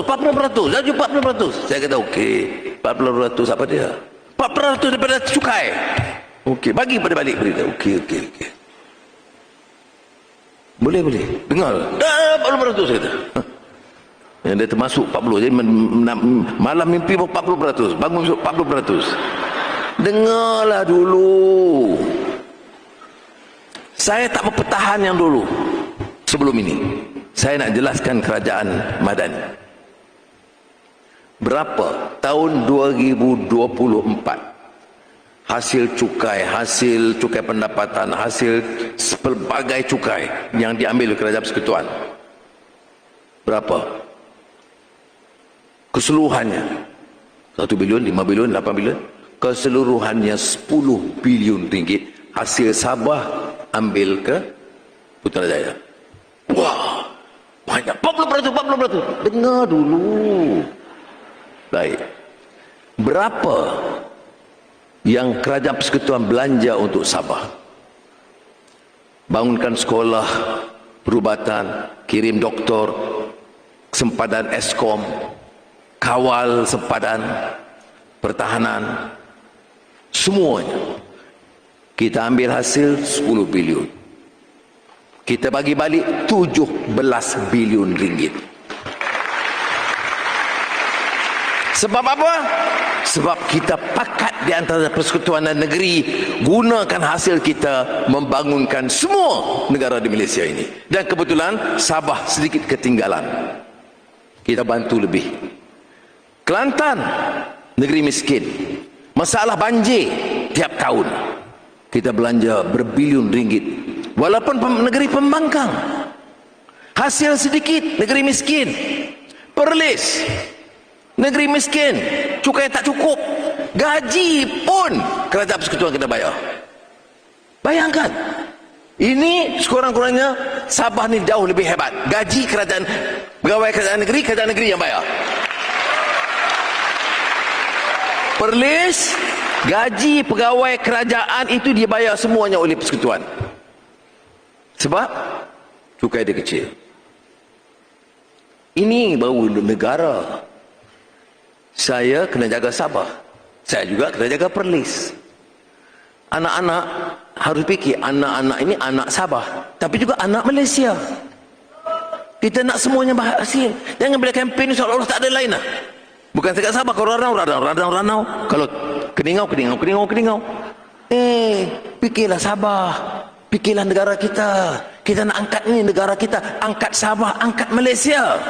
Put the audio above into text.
40%, laju 40%. Saya kata okey, 40% apa dia? 40% daripada cukai. Okey, bagi pada balik berita. Okey, okey, okey. Boleh, boleh. Dengar. Dah 40% saya kata. Hah. Yang dia termasuk 40. Jadi malam mimpi pun 40%. Bangun esok 40%. Dengarlah dulu. Saya tak berpertahan yang dulu. Sebelum ini. Saya nak jelaskan kerajaan Madani. Berapa tahun 2024 hasil cukai, hasil cukai pendapatan, hasil pelbagai cukai yang diambil oleh kerajaan persekutuan. Berapa? Keseluruhannya. 1 bilion, 5 bilion, 8 bilion. Keseluruhannya 10 bilion ringgit hasil Sabah ambil ke Putrajaya. Wah, banyak. 40%, 40%. Dengar dulu. Baik. Berapa yang kerajaan persekutuan belanja untuk Sabah? Bangunkan sekolah, perubatan, kirim doktor, sempadan eskom, kawal sempadan, pertahanan, semuanya. Kita ambil hasil 10 bilion. Kita bagi balik 17 bilion ringgit. Sebab apa? Sebab kita pakat di antara persekutuan dan negeri gunakan hasil kita membangunkan semua negara di Malaysia ini. Dan kebetulan Sabah sedikit ketinggalan. Kita bantu lebih. Kelantan, negeri miskin. Masalah banjir tiap tahun. Kita belanja berbilion ringgit. Walaupun pem- negeri pembangkang. Hasil sedikit, negeri miskin. Perlis, Negeri miskin, cukai tak cukup. Gaji pun kerajaan persekutuan kena bayar. Bayangkan. Ini sekurang-kurangnya Sabah ni jauh lebih hebat. Gaji kerajaan pegawai kerajaan negeri, kerajaan negeri yang bayar. Perlis, gaji pegawai kerajaan itu dibayar semuanya oleh persekutuan. Sebab cukai dia kecil. Ini baru negara saya kena jaga Sabah. Saya juga kena jaga Perlis. Anak-anak harus fikir anak-anak ini anak Sabah. Tapi juga anak Malaysia. Kita nak semuanya berhasil. Jangan bila kempen ni seolah-olah tak ada lain lah. Bukan sekat Sabah. Kalau ranau, ranau, ranau, ranau. Kalau keningau, keningau, keningau, keningau. Eh, fikirlah Sabah. Fikirlah negara kita. Kita nak angkat ni negara kita. Angkat Sabah, angkat Malaysia.